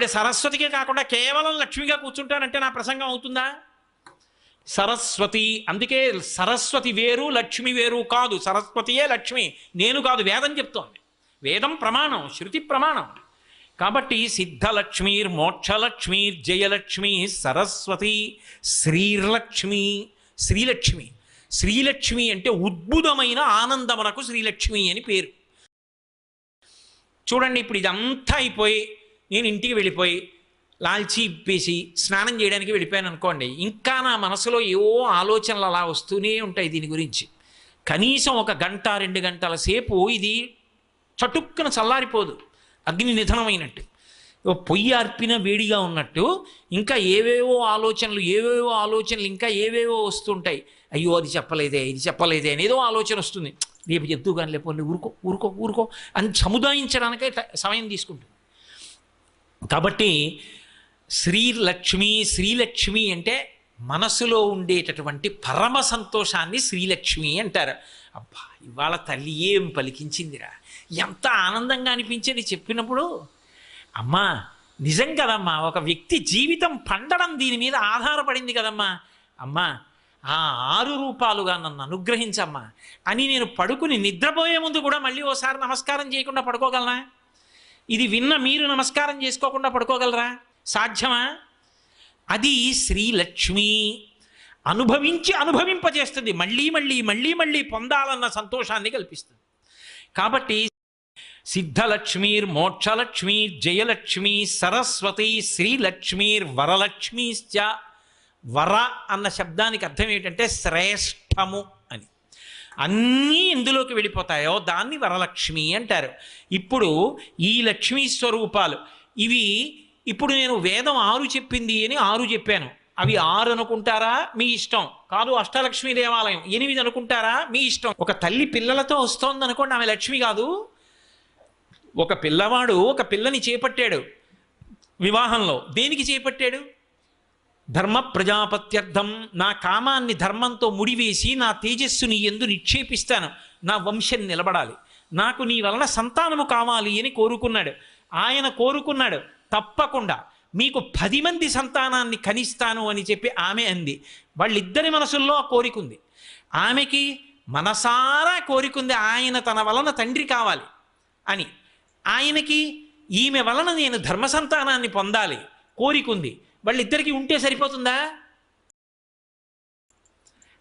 ఆవిడ సరస్వతికే కాకుండా కేవలం లక్ష్మిగా కూర్చుంటానంటే నా ప్రసంగం అవుతుందా? సరస్వతి అందుకే సరస్వతి వేరు లక్ష్మి వేరు కాదు. సరస్వతియే లక్ష్మి నేను కాదు వేదం చెప్తోంది. వేదం ప్రమాణం శృతి ప్రమాణం. కాబట్టి సిద్ధలక్ష్మీర్ మోక్షలక్ష్మీర్ జయలక్ష్మి సరస్వతి శ్రీలక్ష్మి శ్రీలక్ష్మి. శ్రీలక్ష్మి అంటే ఉద్భుతమైన ఆనందమునకు శ్రీలక్ష్మి అని పేరు. చూడండి ఇప్పుడు ఇదంతా అయిపోయి నేను ఇంటికి వెళ్ళిపోయి లాల్చీ ఇప్పేసి స్నానం చేయడానికి వెళ్ళిపోయాను అనుకోండి ఇంకా నా మనసులో ఏవో ఆలోచనలు అలా వస్తూనే ఉంటాయి దీని గురించి. కనీసం ఒక గంట రెండు గంటల సేపు ఇది చటుక్కున చల్లారిపోదు అగ్ని నిధనమైనట్టు. పొయ్యి అర్పిన వేడిగా ఉన్నట్టు ఇంకా ఏవేవో ఆలోచనలు ఏవేవో ఆలోచనలు ఇంకా ఏవేవో వస్తుంటాయి. అయ్యో అది చెప్పలేదే ఇది చెప్పలేదే అనేదో ఆలోచన వస్తుంది. రేపు చెప్తూ కానీ లేకపోతే ఊరుకో ఊరుకో ఊరుకో అని సముదాయించడానికే సమయం తీసుకుంటుంది. కాబట్టి శ్రీలక్ష్మి శ్రీలక్ష్మి అంటే మనసులో ఉండేటటువంటి పరమ సంతోషాన్ని శ్రీలక్ష్మి అంటారు. అబ్బా ఇవాళ తల్లి ఏం పలికించిందిరా? ఎంత ఆనందంగా అనిపించేది చెప్పినప్పుడు. అమ్మా నిజం కదమ్మా ఒక వ్యక్తి జీవితం పండడం దీని మీద ఆధారపడింది కదమ్మా. అమ్మా ఆ ఆరు రూపాలుగా నన్ను అనుగ్రహించమ్మా. అని నేను పడుకుని నిద్రపోయే ముందు కూడా మళ్ళీ ఓసారి నమస్కారం చేయకుండా పడుకోగలనా? ఇది విన్న మీరు నమస్కారం చేసుకోకుండా పడుకోగలరా? సాధ్యమా? అది శ్రీలక్ష్మి అనుభవించి అనుభవింపజేస్తుంది. మళ్ళీ మళ్ళీ మళ్ళీ మళ్ళీ పొందాలన్న సంతోషాన్ని కల్పిస్తుంది. కాబట్టి సిద్ధలక్ష్మీర్ మోక్షలక్ష్మీర్ జయలక్ష్మి సరస్వతి శ్రీలక్ష్మీర్ వరలక్ష్మీశ్చ వర అన్న శబ్దానికి అర్థం ఏమిటంటే శ్రేష్టము. అన్నీ ఎందులోకి వెళ్ళిపోతాయో దాన్ని వరలక్ష్మి అంటారు. ఇప్పుడు ఈ లక్ష్మీ స్వరూపాలు ఇవి ఇప్పుడు నేను వేదం ఆరు చెప్పింది అని ఆరు చెప్పాను. అవి ఆరు అనుకుంటారా? మీ ఇష్టం. కాదు అష్టలక్ష్మి దేవాలయం. ఎనిమిది అనుకుంటారా? మీ ఇష్టం. ఒక తల్లి పిల్లలతో వస్తోంది అనుకోండి ఆమె లక్ష్మి కాదు. ఒక పిల్లవాడు ఒక పిల్లని చేపట్టాడు వివాహంలో. దేనికి చేపట్టాడు? ధర్మ ప్రజాపత్యర్థం. నా కామాన్ని ధర్మంతో ముడివేసి నా తేజస్సుని ఎందు నిక్షేపిస్తాను. నా వంశం నిలబడాలి. నాకు నీ వలన సంతానము కావాలి అని కోరుకున్నాడు. ఆయన కోరుకున్నాడు తప్పకుండా మీకు పది మంది సంతానాన్ని కనిస్తాను అని చెప్పి ఆమె అంది. వాళ్ళిద్దరి మనసుల్లో ఆ కోరికుంది ఆమెకి మనసారా కోరికుంది ఆయన తన వలన తండ్రి కావాలి అని. ఆయనకి ఈమె వలన నేను ధర్మ సంతానాన్ని పొందాలి కోరికుంది వాళ్ళిద్దరికీ ఉంటే సరిపోతుందా?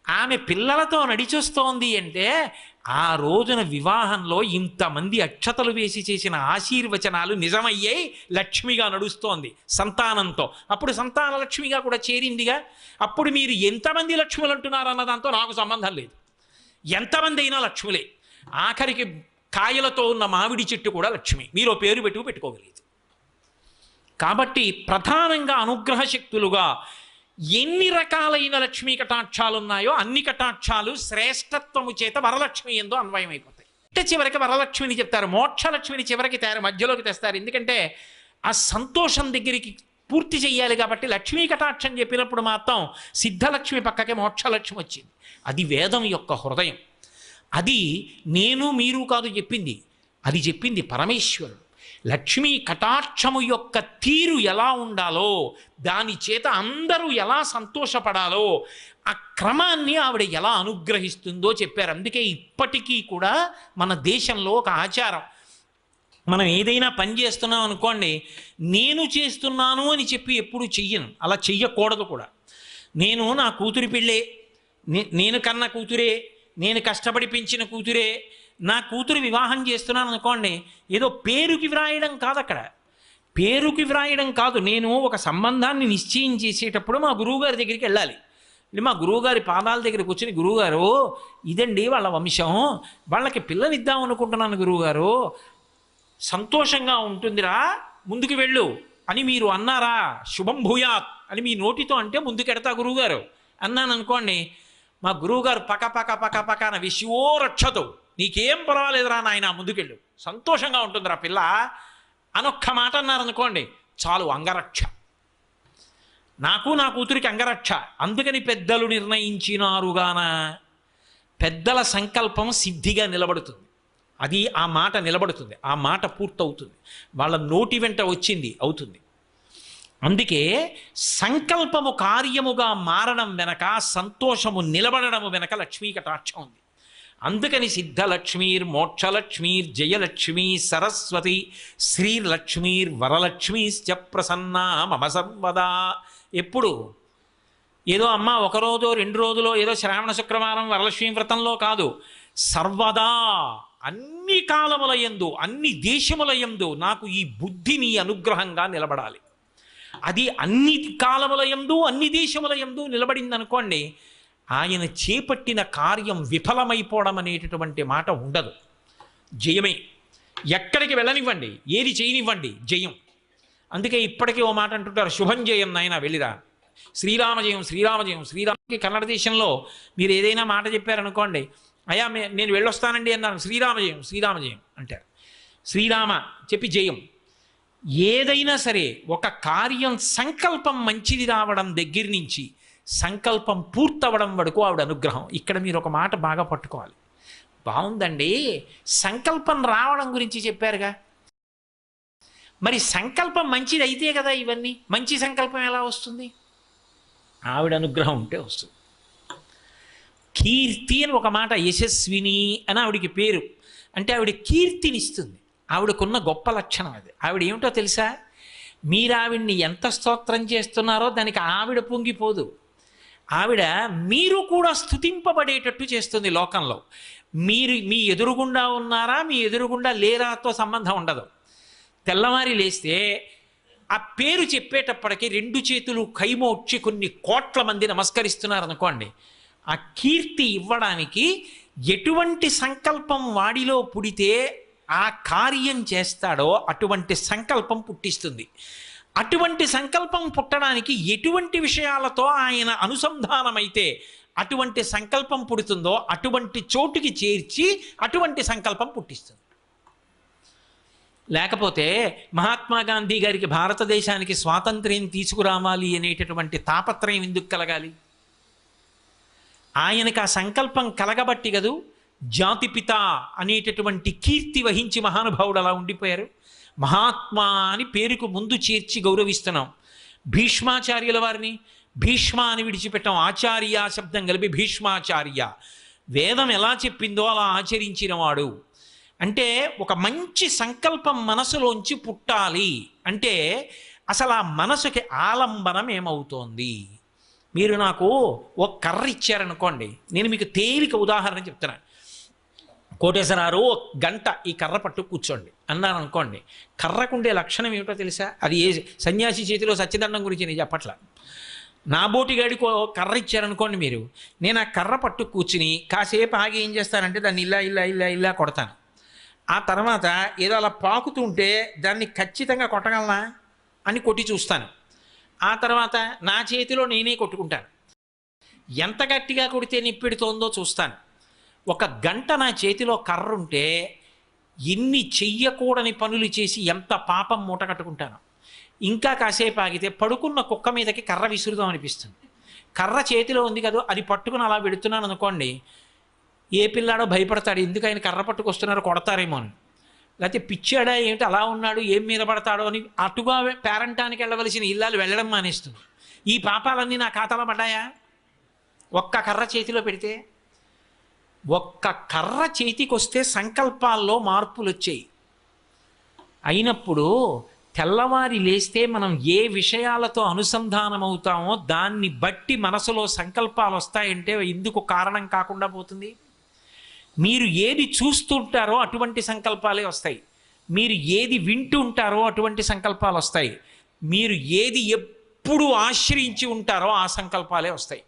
ఆమె పిల్లలతో నడిచొస్తోంది అంటే ఆ రోజున వివాహంలో ఇంతమంది అక్షతలు వేసి చేసిన ఆశీర్వచనాలు నిజమయ్యాయి లక్ష్మిగా నడుస్తోంది సంతానంతో. అప్పుడు సంతాన లక్ష్మిగా కూడా చేరిందిగా. అప్పుడు మీరు ఎంతమంది లక్ష్ములు అంటున్నారు అన్న దాంతో నాకు సంబంధం లేదు. ఎంతమంది అయినా లక్ష్ములే. ఆఖరికి కాయలతో ఉన్న మామిడి చెట్టు కూడా లక్ష్మి. మీరు ఓ పేరు పెట్టుకు పెట్టుకోగలిగేది. కాబట్టి ప్రధానంగా అనుగ్రహ శక్తులుగా ఎన్ని రకాలైన లక్ష్మీ కటాక్షాలు ఉన్నాయో అన్ని కటాక్షాలు శ్రేష్టత్వము చేత వరలక్ష్మి ఎందు అన్వయమైపోతాయి. అంటే చివరికి వరలక్ష్మిని చెప్తారు మోక్షలక్ష్మిని చివరికి తయారు మధ్యలోకి తెస్తారు. ఎందుకంటే ఆ సంతోషం దగ్గరికి పూర్తి చేయాలి కాబట్టి లక్ష్మీ కటాక్షం చెప్పినప్పుడు మాత్రం సిద్ధలక్ష్మి పక్కకే మోక్షలక్ష్మి వచ్చింది. అది వేదం యొక్క హృదయం. అది నేను మీరు కాదు చెప్పింది. అది చెప్పింది పరమేశ్వరుడు. లక్ష్మీ కటాక్షము యొక్క తీరు ఎలా ఉండాలో దాని చేత అందరూ ఎలా సంతోషపడాలో ఆ క్రమాన్ని ఆవిడ ఎలా అనుగ్రహిస్తుందో చెప్పారు. అందుకే ఇప్పటికీ కూడా మన దేశంలో ఒక ఆచారం. మనం ఏదైనా పని చేస్తున్నాం అనుకోండి నేను చేస్తున్నాను అని చెప్పి ఎప్పుడు చెయ్యను. అలా చెయ్యకూడదు కూడా. నేను నా కూతురి పిల్లే నే- నేను కన్న కూతురే నేను కష్టపడి పెంచిన కూతురే నా కూతురు వివాహం చేస్తున్నాను అనుకోండి ఏదో పేరుకి వ్రాయడం కాదు అక్కడ. పేరుకి వ్రాయడం కాదు నేను ఒక సంబంధాన్ని నిశ్చయం చేసేటప్పుడు మా గురువుగారి దగ్గరికి వెళ్ళాలి. మా గురువుగారి పాదాల దగ్గర కూర్చుని గురువుగారు ఇదండి వాళ్ళ వంశం వాళ్ళకి పిల్లనిద్దాం అనుకుంటున్నాను గురువుగారు సంతోషంగా ఉంటుందిరా ముందుకు వెళ్ళు అని మీరు అన్నారా శుభం భూయాత్ అని మీ నోటితో అంటే ముందుకెడతా గురువుగారు. అన్నాను అనుకోండి మా గురువుగారు పక పక పక పక అని విషయో రక్షతో నీకేం పర్వాలేదురా నాయన ముందుకెళ్ళు. సంతోషంగా ఉంటుందిరా పిల్ల. అనొక్క మాట అన్నారనుకోండి చాలు అంగరక్ష. నాకు నా కూతురికి అంగరక్ష. అందుకని పెద్దలు నిర్ణయించినారుగాన. పెద్దల సంకల్పం సిద్ధిగా నిలబడుతుంది. అది ఆ మాట నిలబడుతుంది. ఆ మాట పూర్తవుతుంది. వాళ్ళ నోటి వెంట వచ్చింది అవుతుంది. అందుకే సంకల్పము కార్యముగా మారడం వెనక సంతోషము నిలబడడము వెనక లక్ష్మీ కటాక్షం ఉంది. అందుకని సిద్ధలక్ష్మీర్ మోక్షలక్ష్మీర్ జయలక్ష్మీ సరస్వతి శ్రీలక్ష్మీర్ వరలక్ష్మీశ్చ ప్రసన్నా మమ సర్వదా. ఎప్పుడు? ఏదో అమ్మ ఒకరోజో రెండు రోజులో ఏదో శ్రావణ శుక్రవారం వరలక్ష్మీ వ్రతంలో కాదు. సర్వదా అన్ని కాలములయందు అన్ని దేశములయందు నాకు ఈ బుద్ధి నీ అనుగ్రహంగా నిలబడాలి. అది అన్ని కాలములయందు అన్ని దేశముల నిలబడిందనుకోండి నిలబడింది అనుకోండి ఆయన చేపట్టిన కార్యం విఫలమైపోవడం అనేటటువంటి మాట ఉండదు. జయమే. ఎక్కడికి వెళ్ళనివ్వండి ఏది చేయనివ్వండి జయం. అందుకే ఇప్పటికీ ఓ మాట అంటుంటారు శుభం జయం నాయన వెళ్ళిరా. శ్రీరామ శ్రీరామజయం శ్రీరామజయం శ్రీరామకి కన్నడ దేశంలో మీరు ఏదైనా మాట చెప్పారనుకోండి అయ్యా మే నేను వెళ్ళొస్తానండి అన్నాను శ్రీరామజయం శ్రీరామజయం అంటారు. శ్రీరామ చెప్పి జయం. ఏదైనా సరే ఒక కార్యం సంకల్పం మంచిది రావడం దగ్గర నుంచి సంకల్పం పూర్తవడం వరకు ఆవిడ అనుగ్రహం. ఇక్కడ మీరు ఒక మాట బాగా పట్టుకోవాలి. బాగుందండి. సంకల్పం రావడం గురించి చెప్పారుగా. మరి సంకల్పం మంచిది అయితే కదా ఇవన్నీ? మంచి సంకల్పం ఎలా వస్తుంది? ఆవిడ అనుగ్రహం ఉంటే వస్తుంది. కీర్తి అని ఒక మాట యశస్విని అని ఆవిడికి పేరు. అంటే ఆవిడ కీర్తినిస్తుంది. ఆవిడకున్న గొప్ప లక్షణం అది. ఆవిడ ఏమిటో తెలుసా? మీరు ఆవిడ్ని ఎంత స్తోత్రం చేస్తున్నారో దానికి ఆవిడ పొంగిపోదు. ఆవిడ మీరు కూడా స్థుతింపబడేటట్టు చేస్తుంది లోకంలో. మీరు మీ ఎదురుగుండా ఉన్నారా మీ ఎదురుగుండా లేరాతో సంబంధం ఉండదు. తెల్లవారి లేస్తే ఆ పేరు చెప్పేటప్పటికి రెండు చేతులు కైమోడ్చి కొన్ని కోట్ల మంది నమస్కరిస్తున్నారు అనుకోండి ఆ కీర్తి ఇవ్వడానికి ఎటువంటి సంకల్పం వాడిలో పుడితే ఆ కార్యం చేస్తాడో అటువంటి సంకల్పం పుట్టిస్తుంది. అటువంటి సంకల్పం పుట్టడానికి ఎటువంటి విషయాలతో ఆయన అనుసంధానమైతే అటువంటి సంకల్పం పుడుతుందో అటువంటి చోటుకి చేర్చి అటువంటి సంకల్పం పుట్టిస్తుంది. లేకపోతే మహాత్మా గాంధీ గారికి భారతదేశానికి స్వాతంత్ర్యం తీసుకురావాలి అనేటటువంటి తాపత్రయం ఎందుకు కలగాలి? ఆయనకు ఆ సంకల్పం కలగబట్టి కదూ జాతిపిత అనేటటువంటి కీర్తి వహించి మహానుభావుడు అలా ఉండిపోయారు. మహాత్మా అని పేరుకు ముందు చేర్చి గౌరవిస్తున్నాం. భీష్మాచార్యుల వారిని భీష్మ అని విడిచిపెట్టాం ఆచార్య శబ్దం కలిపి భీష్మాచార్య. వేదం ఎలా చెప్పిందో అలా ఆచరించినవాడు అంటే ఒక మంచి సంకల్పం మనసులోంచి పుట్టాలి. అంటే అసలు ఆ మనసుకి ఆలంబనం ఏమవుతోంది? మీరు నాకు ఒక కర్ర ఇచ్చారనుకోండి. నేను మీకు తేలిక ఉదాహరణ చెప్తున్నాను. కోటేశ్వరారు ఒక గంట ఈ కర్ర పట్టు కూర్చోండి అన్నాను అనుకోండి. కర్రకుండే లక్షణం ఏమిటో తెలుసా? అది ఏ సన్యాసి చేతిలో సత్యదండం గురించి నేను చెప్పట్ల. నా బోటిగాడికో కర్ర ఇచ్చారనుకోండి మీరు. నేను ఆ కర్ర పట్టు కూర్చుని కాసేపు ఆగి ఏం చేస్తానంటే దాన్ని ఇలా ఇలా ఇలా ఇలా కొడతాను. ఆ తర్వాత ఏదో అలా పాకుతుంటే దాన్ని ఖచ్చితంగా కొట్టగలనా అని కొట్టి చూస్తాను. ఆ తర్వాత నా చేతిలో నేనే కొట్టుకుంటాను. ఎంత గట్టిగా కొడితే నిప్పెడుతోందో చూస్తాను. ఒక గంట నా చేతిలో కర్ర ఉంటే ఎన్ని చెయ్యకూడని పనులు చేసి ఎంత పాపం మూట కట్టుకుంటాను. ఇంకా కాసేపు ఆగితే పడుకున్న కుక్క మీదకి కర్ర విసురుదాం అనిపిస్తుంది. కర్ర చేతిలో ఉంది కదా అది పట్టుకుని అలా పెడుతున్నాను అనుకోండి ఏ పిల్లాడో భయపడతాడు ఎందుకు ఆయన కర్ర పట్టుకొస్తున్నారో కొడతారేమో అని. లేకపోతే పిచ్చాడా ఏమిటి అలా ఉన్నాడు ఏం మీద పడతాడో అని అటుగా పేరంటానికి వెళ్ళవలసిన ఇల్లాలు వెళ్ళడం మానేస్తుంది. ఈ పాపాలన్నీ నా ఖాతాలో పడ్డాయా? ఒక్క కర్ర చేతిలో పెడితే ఒక్క కర్ర చేతికి వస్తే సంకల్పాల్లో మార్పులు వచ్చాయి అయినప్పుడు తెల్లవారి లేస్తే మనం ఏ విషయాలతో అనుసంధానం అవుతామో దాన్ని బట్టి మనసులో సంకల్పాలు వస్తాయంటే ఎందుకు కారణం కాకుండా పోతుంది. మీరు ఏది చూస్తుంటారో అటువంటి సంకల్పాలే వస్తాయి. మీరు ఏది వింటూ ఉంటారో అటువంటి సంకల్పాలు వస్తాయి మీరు ఏది ఎప్పుడు ఆశ్రయించి ఉంటారో ఆ సంకల్పాలే వస్తాయి.